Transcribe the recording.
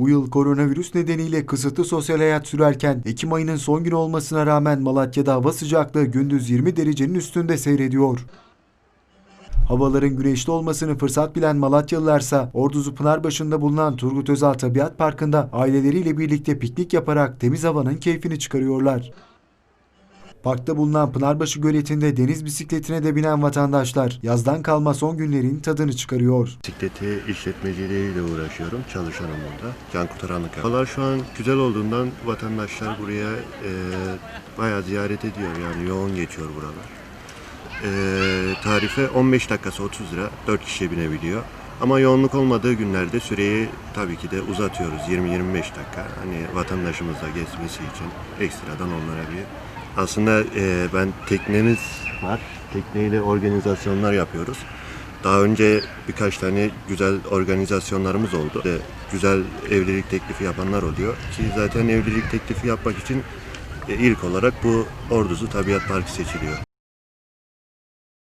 Bu yıl koronavirüs nedeniyle kısıtlı sosyal hayat sürerken Ekim ayının son günü olmasına rağmen Malatya'da hava sıcaklığı gündüz 20 derecenin üstünde seyrediyor. Havaların güneşli olmasını fırsat bilen Malatyalılarsa Orduzu Pınarbaşı'nda bulunan Turgut Özal Tabiat Parkı'nda aileleriyle birlikte piknik yaparak temiz havanın keyfini çıkarıyorlar. Parkta bulunan Pınarbaşı Göleti'nde deniz bisikletine de binen vatandaşlar yazdan kalma son günlerin tadını çıkarıyor. Bisikleti işletmeciliğiyle uğraşıyorum. Çalışanım burada. Can kurtaranlık. Havalar şu an güzel olduğundan vatandaşlar buraya e, bayağı ziyaret ediyor. Yani yoğun geçiyor buralar. E, tarife 15 dakikası 30 lira. 4 kişiye binebiliyor. Ama yoğunluk olmadığı günlerde süreyi tabii ki de uzatıyoruz. 20-25 dakika. Hani vatandaşımız da geçmesi için ekstradan onlara bir aslında e, ben teknemiz var. Tekneyle organizasyonlar yapıyoruz. Daha önce birkaç tane güzel organizasyonlarımız oldu. E, Güzel evlilik teklifi yapanlar oluyor. Ki zaten evlilik teklifi yapmak için e, ilk olarak bu Orduzu Tabiat Parkı seçiliyor.